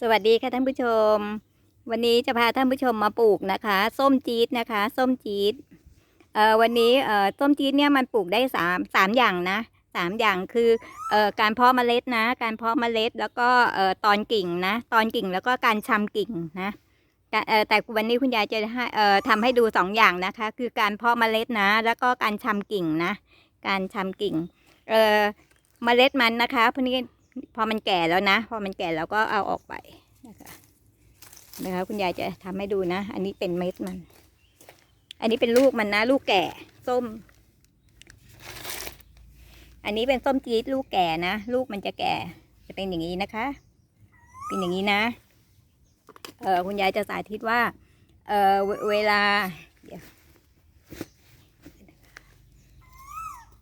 สวัสดีค่ะท่านผู้ชม วันนี้จะพาท่านผู้ชมมาปลูกนะคะ ส้มจี๊ดนะคะ ส้มจี๊ดเอ่อวันนี้เอ่อส้มจี๊ดเนี่ยมันปลูกได้สามสามอย่างนะสามอย่างคือเอ่อการเพาะเมล็ดนะ การเพาะเมล็ดแล้วก็เอ่อตอนกิ่งนะ ตอนกิ่งแล้วก็การชำกิ่งนะเอ่อแต่วันนี้คุณยายจะให้เอ่อทำให้ดูสองอย่างนะคะ คือการเพาะเมล็ดนะ แล้วก็การชำกิ่งนะ การชำกิ่งเอ่อเมล็ดมันนะคะพวกนี้ พอมันแก่แล้วนะ พอมันแก่แล้วก็เอาออกไปนะคะนะคะคุณยายจะทำให้ดูนะ อันนี้เป็นเม็ดมัน อันนี้เป็นลูกมันนะ ลูกแก่ ส้ม อันนี้เป็นส้มจี๊ดลูกแก่นะ ลูกมันจะแก่ จะเป็นอย่างนี้นะคะ เป็นอย่างนี้นะ เออคุณยายจะสาธิตว่า เออเวเวลา เดี๋ยว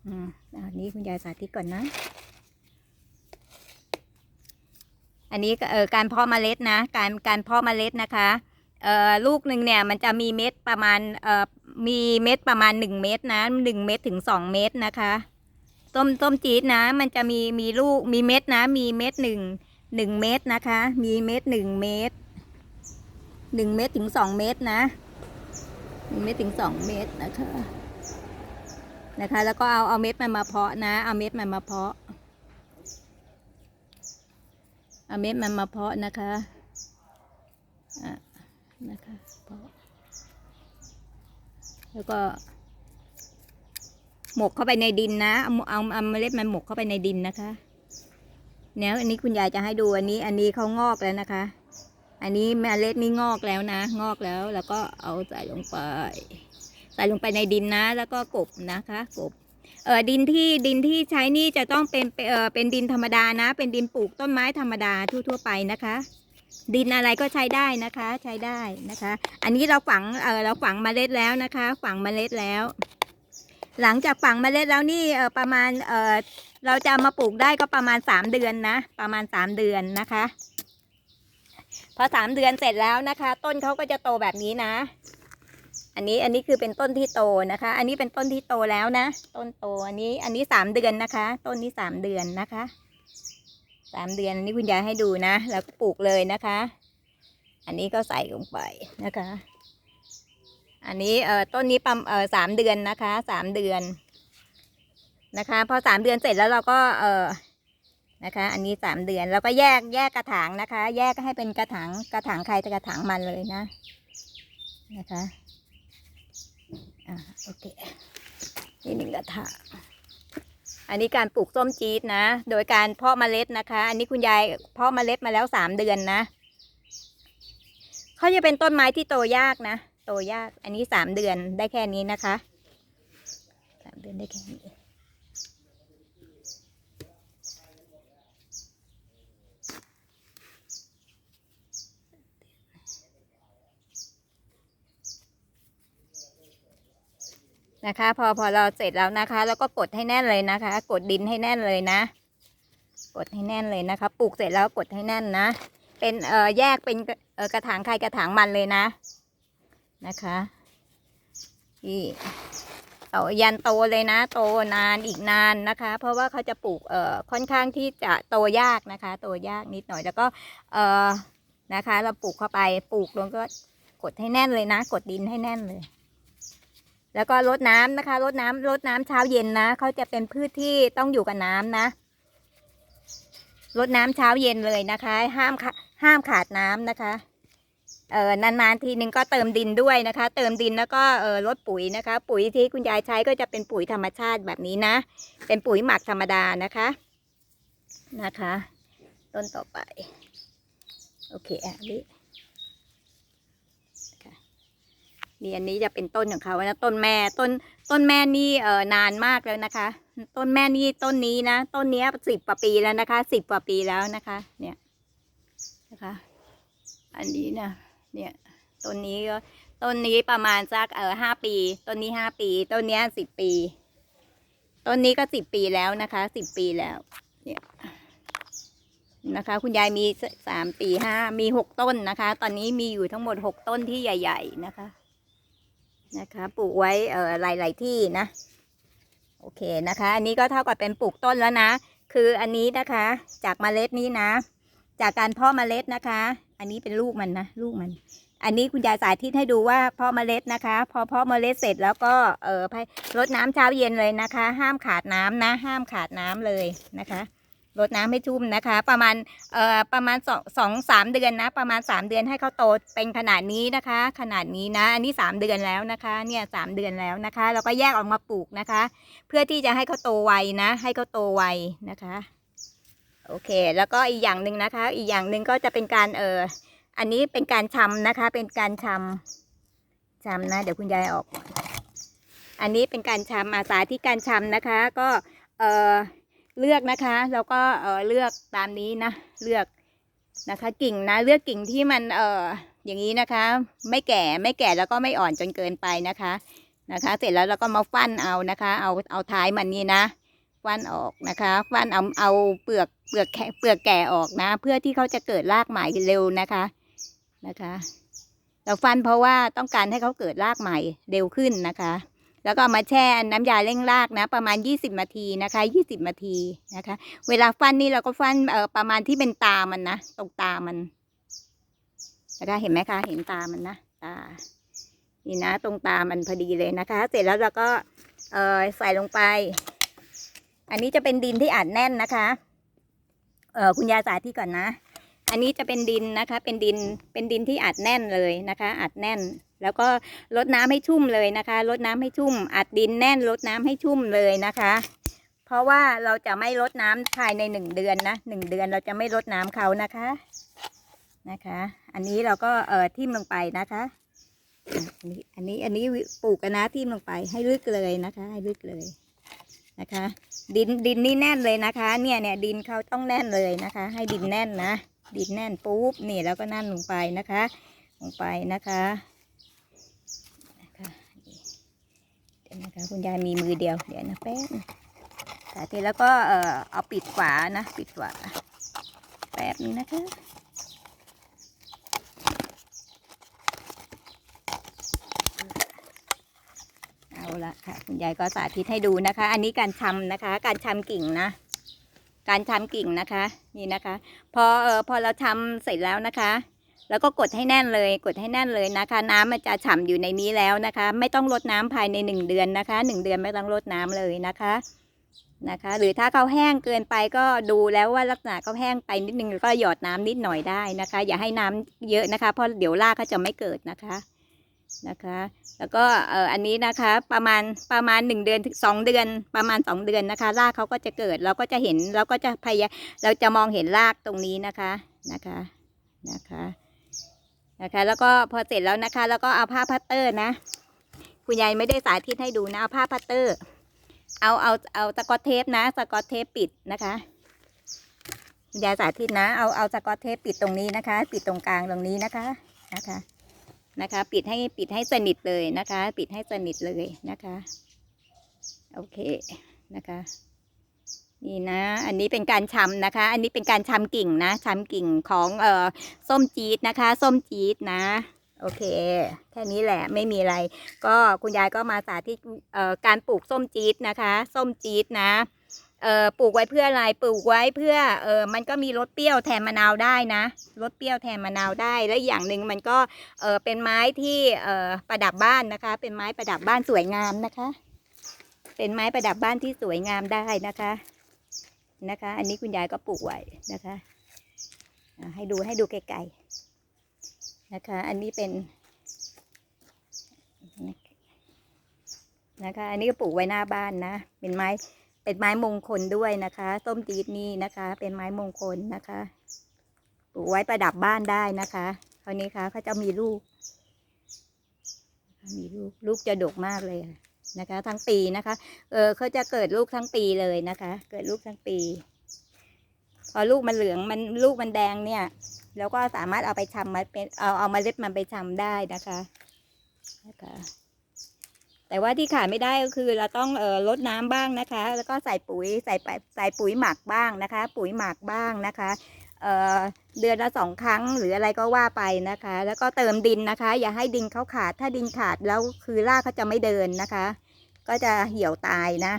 อืมอันนี้คุณยายสาธิตก่อนนะ อันนี้ก็เออการเพาะเมล็ดนะ การการเพาะเมล็ดนะคะเอ่อลูกหนึ่งเนี่ยมันจะมีเม็ดประมาณเอ่อมีเม็ดประมาณหนึ่งเม็ดนะหนึ่งเม็ดถึงสองเม็ดนะคะต้มต้มจี๊ดนะ มันจะมีมีลูกมีเม็ดนะ มีเม็ดหนึ่งหนึ่งเม็ดนะคะ มีเม็ดหนึ่งเม็ดหนึ่งเม็ดถึงสองเม็ดนะหนึ่งเม็ดถึงสองเม็ดนะคะนะคะ แล้วก็เอาเอาเม็ดมันมาเพาะนะ เอาเม็ดมันมาเพาะ เอาเม็ดมันมาเพาะนะคะอะนะคะเพาะแล้วก็หมกเข้าไปในดินนะ เอาเอาเอาเมล็ดมันหมกเข้าไปในดินนะคะเนี่ยอันนี้คุณยายจะให้ดูอันนี้ อันนี้เขางอกแล้วนะคะ อันนี้เมล็ดนี่งอกแล้วนะ งอกแล้ว แล้วก็เอาใส่ลงไป ใส่ลงไปในดินนะ แล้วก็กบนะคะ กบ เออดินที่ดินที่ใช้นี่จะต้องเป็นเออเป็นดินธรรมดานะ เป็นดินปลูกต้นไม้ธรรมดาทั่วๆไปนะคะ ดินอะไรก็ใช้ได้นะคะ ใช้ได้นะคะ อันนี้เราฝังเออเราฝังเมล็ดแล้วนะคะ ฝังเมล็ดแล้ว หลังจากฝังเมล็ดแล้วนี่เออประมาณเออเราจะมาปลูกได้ก็ประมาณสามเดือนนะ ประมาณสามเดือนนะคะ พอสามเดือนเสร็จแล้วนะคะ ต้นเขาก็จะโตแบบนี้นะ อันนี้อันนี้คือเป็นต้นที่โตนะคะ อันนี้เป็นต้นที่โตแล้วนะ ต้นโตอันนี้อันนี้สามเดือนนะคะ ต้นนี้สามเดือนนะคะสามเดือนอันนี้คุณยายให้ดูนะ แล้วก็ปลูกเลยนะคะ อันนี้ก็ใส่ลงไปนะคะ อันนี้เอ่อต้นนี้ประมเอ่อสามเดือนนะคะสามเดือนนะคะพอสามเดือนเสร็จแล้วเราก็เอ่อนะคะ อันนี้สามเดือนเราก็แยกแยกกระถางนะคะ แยกให้เป็นกระถางกระถางใครแต่กระถางมันเลยนะนะคะ อ่าโอเคนี่หนึ่งกระถางอันนี้การปลูกส้มจี๊ดนะ โดยการเพาะเมล็ดนะคะ อันนี้คุณยายเพาะเมล็ดมาแล้วสามเดือนนะเขาจะเป็นต้นไม้ที่โตยากนะ โตยาก อันนี้สามเดือนได้แค่นี้นะคะสามเดือนได้แค่นี้ นะคะ พอพอเราเสร็จแล้วนะคะ แล้วก็กดให้แน่นเลยนะคะ กดดินให้แน่นเลยนะ กดให้แน่นเลยนะคะปลูกเสร็จแล้วกดให้แน่นนะ เป็นเอ่อแยกเป็นเอ่อกระถางใครกระถางมันเลยนะนะคะนี่เอายันโตเลยนะ โตนานอีกนานนะคะ เพราะว่าเขาจะปลูกเอ่อค่อนข้างที่จะโตยากนะคะ โตยากนิดหน่อยแล้วก็เอ่อนะคะ เราปลูกเข้าไปปลูกลงก็กดให้แน่นเลยนะ กดดินให้แน่นเลย แล้วก็รดน้ำนะคะรดน้ำรดน้ำเช้าเย็นนะเขาจะเป็นพืชที่ต้องอยู่กับน้ำนะรดน้ำเช้าเย็นเลยนะคะ ห้ามห้ามขาดน้ำนะคะเออนานๆทีนึงก็เติมดินด้วยนะคะ เติมดินแล้วก็เออลดปุ๋ยนะคะ ปุ๋ยที่คุณยายใช้ก็จะเป็นปุ๋ยธรรมชาติแบบนี้นะ เป็นปุ๋ยหมักธรรมดานะคะนะคะ ต้นต่อไป โอเคอะ นี่นี่อันนี้จะเป็นต้นของเขานะต้นแม่ต้นต้นแม่นี่เออนานมากแล้วนะคะ ต้นแม่นี่ต้นนี้นะต้นเนี้สิบกว่าปีแล้วนะคะสิบกว่าปีแล้วนะคะ เนี่ยนะคะ อันนี้นะเนี่ยต้นนี้ก็ต้นนี้ประมาณสักเออห้าปีต้นนี้ห้าปี ต้นเนี้ยสิบปี ต้นนี้ก็สิบปีแล้วนะคะสิบปีแล้ว เนี่ยนะคะ คุณยายมีสามปีห้ามีหกต้นนะคะ ตอนนี้มีอยู่ทั้งหมดหกต้นที่ใหญ่ ๆ นะคะ นะคะ ปลูกไว้เอ่อหลาย ๆ ที่นะ โอเคนะคะ อันนี้ก็เท่ากับเป็นปลูกต้นแล้วนะ คืออันนี้นะคะ จากเมล็ดนี้นะ จากการเพาะเมล็ดนะคะ อันนี้เป็นลูกมันนะ ลูกมัน อันนี้คุณยายสาธิตให้ดูว่าเพาะเมล็ดนะคะ พอเพาะเมล็ดเสร็จแล้วก็เอ่อรดน้ำเช้าเย็นเลยนะคะ ห้ามขาดน้ำนะ ห้ามขาดน้ำเลยนะคะ รดน้ำให้ชุ่มนะคะ ประมาณเอ่อประมาณสองสองสามเดือนนะ ประมาณสามเดือนให้เขาโตเป็นขนาดนี้นะคะ ขนาดนี้นะ อันนี้สามเดือนแล้วนะคะเนี่ยสามเดือนแล้วนะคะแล้วก็แยกออกมาปลูกนะคะ เพื่อที่จะให้เขาโตไวนะ ให้เขาโตไวนะคะโอเค แล้วก็อีกอย่างหนึ่งนะคะ อีกอย่างหนึ่งก็จะเป็นการเอออันนี้เป็นการชำนะคะ เป็นการชำชำนะ เดี๋ยวคุณยายออก อันนี้เป็นการชำอาสาที่การชำนะคะ ก็เออ เลือกนะคะแล้วก็เออเลือกตามนี้นะเลือกนะคะกิ่งนะเลือกกิ่งที่มันเอออย่างนี้นะคะ ไม่แก่ไม่แก่แล้วก็ไม่อ่อนจนเกินไปนะคะนะคะ เสร็จแล้วเราก็มาฟันเอานะคะ เอาเอาท้ายมันนี่นะฟันออกนะคะฟันเอาเอาเปลือกเปลือกแขเปลือกแก่ออกนะ เพื่อที่เขาจะเกิดรากใหม่เร็วนะคะนะคะ เราฟันเพราะว่าต้องการให้เขาเกิดรากใหม่เร็วขึ้นนะคะ แล้วก็มาแช่น้ำยาเร่งรากนะ ประมาณ 20นาทีนะคะ 20นาทีนะคะ เวลาฟันนี่เราก็ฟันเอ่อประมาณที่เป็นตามันนะตรงตามันนะคะเห็นไหมคะ เห็นตามันนะตานี่นะ ตรงตามันพอดีเลยนะคะ เสร็จแล้วเราก็เอ่อใส่ลงไป อันนี้จะเป็นดินที่อัดแน่นนะคะเออคุณยายสาธิตก่อนนะ อันนี้จะเป็นดินนะคะ เป็นดินเป็นดินที่อัดแน่นเลยนะคะ อัดแน่น แล้วก็ลดน้ำให้ชุ่มเลยนะคะลดน้ำให้ชุ่ม อัดดินแน่นลดน้ำให้ชุ่มเลยนะคะ เพราะว่าเราจะไม่ลดน้ำภายในหนึ่งเดือนนะหนึ่งเดือนเราจะไม่ลดน้ำเขานะคะนะคะ อันนี้เราก็เอ่อทิ่มลงไปนะคะอันนี้อันนี้อันนี้ปลูกกันนะทิ่มลงไปให้ลึกเลยนะคะ ให้ลึกเลยนะคะ ดินดินนี่แน่นเลยนะคะ เนี่ยเนี่ยดินเขาต้องแน่นเลยนะคะ ให้ดินแน่นนะดินแน่นปุ๊บนี่แล้วก็นั่นลงไปนะคะ ลงไปนะคะเดี๋ยว นะคะคุณยายมีมือเดียวเดี๋ยวนะแป๊บสาธิตแล้วก็เอ่อเอาปิดฝานะปิดฝาแป๊บนึงนะคะเอาละค่ะคุณยายก็สาธิตให้ดูนะคะ อันนี้การชำนะคะ การชำกิ่งนะการชำกิ่งนะคะ นี่นะคะ พอเออพอเราชำเสร็จแล้วนะคะ แล้วก็กดให้แน่นเลย กดให้แน่นเลยนะคะ น้ำมันจะฉ่ำอยู่ในนี้แล้วนะคะ ไม่ต้องรดน้ำภายในหนึ่งเดือนนะคะหนึ่งเดือนไม่ต้องรดน้ำเลยนะคะนะคะ หรือถ้าเขาแห้งเกินไปก็ดูแล้วว่าลักษณะเขาแห้งไปนิดนึงก็หยอดน้ำนิดหน่อยได้นะคะ อย่าให้น้ำเยอะนะคะ เพราะเดี๋ยวรากเขาจะไม่เกิดนะคะนะคะ แล้วก็เอ่ออันนี้นะคะประมาณประมาณหนึ่งเดือนถึงสองเดือนประมาณสองเดือนนะคะ รากเขาก็จะเกิดเราก็จะเห็นเราก็จะพยายามเราจะมองเห็นรากตรงนี้นะคะนะคะนะคะ นะคะ แล้วก็พอเสร็จแล้วนะคะ แล้วก็เอาผ้าพัตเตอร์นะ คุณยายไม่ได้สาธิตให้ดูนะ เอาผ้าพัตเตอร์ เอาเอาเอาสกอตเทปนะสกอตเทปปิดนะคะคุณยายสาธิตนะ เอาเอาสกอตเทปปิดตรงนี้นะคะ ปิดตรงกลางตรงนี้นะคะนะคะนะคะ ปิดให้ปิดให้สนิทเลยนะคะ ปิดให้สนิทเลยนะคะ โอเคนะคะ นี่นะ อันนี้เป็นการชำนะคะ อันนี้เป็นการชำกิ่งนะชำกิ่งของเอ่อส้มจี๊ดนะคะ ส้มจี๊ดนะ โอเค แค่นี้แหละไม่มีอะไร ก็คุณยายก็มาสาธิตเอ่อการปลูกส้มจี๊ดนะคะ ส้มจี๊ดนะเอ่อปลูกไว้เพื่ออะไรปลูกไว้เพื่อเออมันก็มีรสเปรี้ยวแทนมะนาวได้นะรสเปรี้ยวแทนมะนาวได้ และอย่างหนึ่งมันก็เออเป็นไม้ที่เออประดับบ้านนะคะ เป็นไม้ประดับบ้านสวยงามนะคะ เป็นไม้ประดับบ้านที่สวยงามได้นะคะ นะคะ อันนี้คุณยายก็ปลูกไว้นะคะให้ดูให้ดูไกลๆนะคะ อันนี้เป็นนะคะ อันนี้ก็ปลูกไว้หน้าบ้านนะ เป็นไม้ เป็นไม้มงคลด้วยนะคะ ต้มตีดนี่นะคะ เป็นไม้มงคลนะคะ ปลูกไว้ประดับบ้านได้นะคะ คราวนี้คะเขาจะมีลูก มีลูก ลูกจะดกมากเลย นะคะ ทั้งปีนะคะ เออเขาจะเกิดลูกทั้งปีเลยนะคะ เกิดลูกทั้งปี พอลูกมันเหลืองมันลูกมันแดงเนี่ยแล้วก็สามารถเอาไปชำมาเป็นเอาเอามาเล็ดมันไปชำได้นะคะนะคะ แต่ว่าที่ขาดไม่ได้ก็คือเราต้องเอ่อลดน้ำบ้างนะคะ แล้วก็ใส่ปุ๋ยใส่ปใส่ปุ๋ยหมักบ้างนะคะ ปุ๋ยหมักบ้างนะคะเอ่อเดือนละสองครั้งหรืออะไรก็ว่าไปนะคะ แล้วก็เติมดินนะคะ อย่าให้ดินเขาขาดถ้าดินขาดแล้วคือรากเขาจะไม่เดินนะคะ ก็จะเหี่ยวตายนะ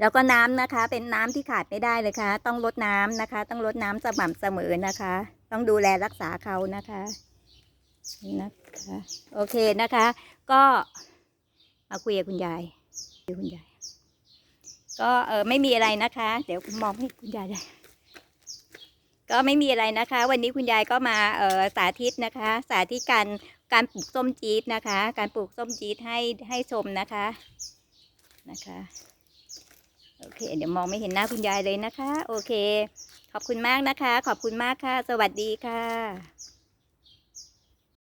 แล้วก็น้ำนะคะ เป็นน้ำที่ขาดไม่ได้เลยค่ะ ต้องลดน้ำนะคะ ต้องลดน้ำสม่ำเสมอนะคะ ต้องดูแลรักษาเขานะคะนะคะ โอเคนะคะ ก็มาคุยกับคุณยายคุยคุณยาย ก็เออไม่มีอะไรนะคะ เดี๋ยวมองให้คุณยายได้ก็ไม่มีอะไรนะคะ วันนี้คุณยายก็มาเออสาธิตนะคะ สาธิตการ การปลูกส้มจี๊ดนะคะ การปลูกส้มจี๊ดให้ให้ชมนะคะนะคะ โอเค เดี๋ยวมองไม่เห็นหน้าคุณยายเลยนะคะ โอเค ขอบคุณมากนะคะ ขอบคุณมากค่ะ สวัสดีค่ะ